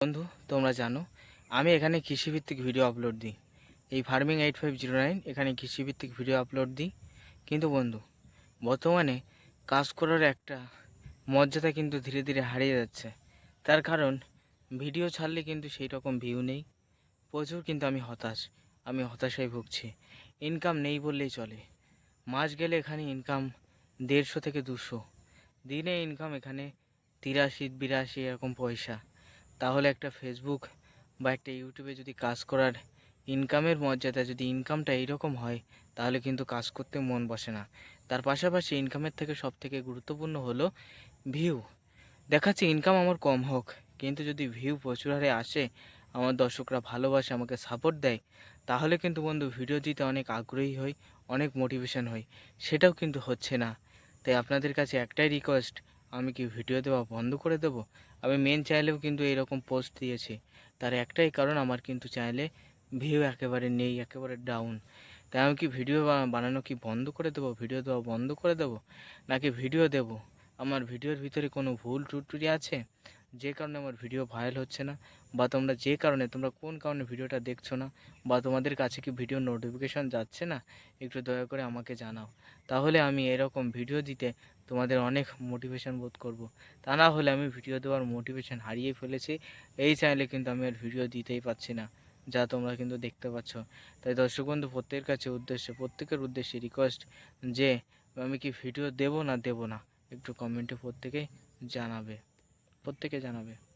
বন্ধু, তোমরা জানো, আমি এখানে কৃষিভিত্তিক ভিডিও আপলোড দিই। এই farming eight five zero nine এখানে কৃষিভিত্তিক ভিডিও আপলোড দিই। কিন্তু বন্ধু, বর্তমানে কাজ করার একটা মর্যাদা কিন্তু ধীরে ধীরে হারিয়ে যাচ্ছে। তার কারণ ভিডিও ছাড়লে কিন্তু সেই রকম ভিউ নেই। প্রচুর কিন্তু আমি হতাশ, আমি হতাশায় ভুগছি। ইনকাম নেই বললেই চলে। মাস গেলে এখানে ইনকাম দেড়শো থেকে দুশো। দিনে ইনকাম এখানে তিরাশি, বিরাশি এরকম পয়সা। তাহলে একটা ফেসবুক বা একটা ইউটিউবে যদি কাজ করার ইনকামের মর্যাদা যদি ইনকামটা এইরকম হয়, তাহলে কিন্তু কাজ করতে মন বসে না। তার পাশাপাশি ইনকামের থেকে সব থেকে গুরুত্বপূর্ণ হলো ভিউ দেখাচ্ছে ইনকাম আমার কম হোক, কিন্তু যদি ভিউ প্রচুর হারে আসে, আমার দর্শকরা ভালোবাসে, আমাকে সাপোর্ট দেয়, তাহলে কিন্তু বন্ধু ভিডিও দিতে অনেক আগ্রহী হই, অনেক মোটিভেশন হই। সেটাও কিন্তু হচ্ছে না। তাই আপনাদের কাছে একটাই রিকোয়েস্ট আমি কি ভিডিও দেওয়া বন্ধ করে দেব? আমি মেন চ্যানেলেও কিন্তু এরকম পোস্ট দিয়েছি। তার একটাই কারণ, আমার কিন্তু চ্যানেলে ভিউ একেবারে নেই, একেবারে ডাউন তাই আমি কি ভিডিও বানানো কি বন্ধ করে দেবো? ভিডিও দেওয়া বন্ধ করে দেবো? নাকি ভিডিও দেব? আমার ভিডিওর ভিতরে কোনো ভুল টুটুরি আছে? যে কারণে আমার ভিডিও ভাইরাল হচ্ছে না, বা তোমরা যে কারণে, তোমরা কোন কারণে ভিডিওটা দেখছ না, বা তোমাদের কাছে কি ভিডিও নোটিফিকেশন যাচ্ছে না, একটু দয়া করে আমাকে জানাও। তাহলে আমি এরকম ভিডিও দিতে তোমাদের অনেক মোটিভেশন বোধ করব। তা না হলে আমি ভিডিও দেওয়ার মোটিভেশন হারিয়ে ফেলেছি, এই চ্যানেলে কিন্তু আমি আর ভিডিও দিতেই পারছি না, যা তোমরা কিন্তু দেখতে পাচ্ছ। তাই দর্শক বন্ধু, প্রত্যেকের কাছে উদ্দেশ্যে, প্রত্যেকের উদ্দেশ্যে রিকোয়েস্ট যে, আমি কি ভিডিও দেবো না দেবো না, একটু কমেন্টে প্রত্যেকে জানাবে। প্রত্যেকে জানাবে।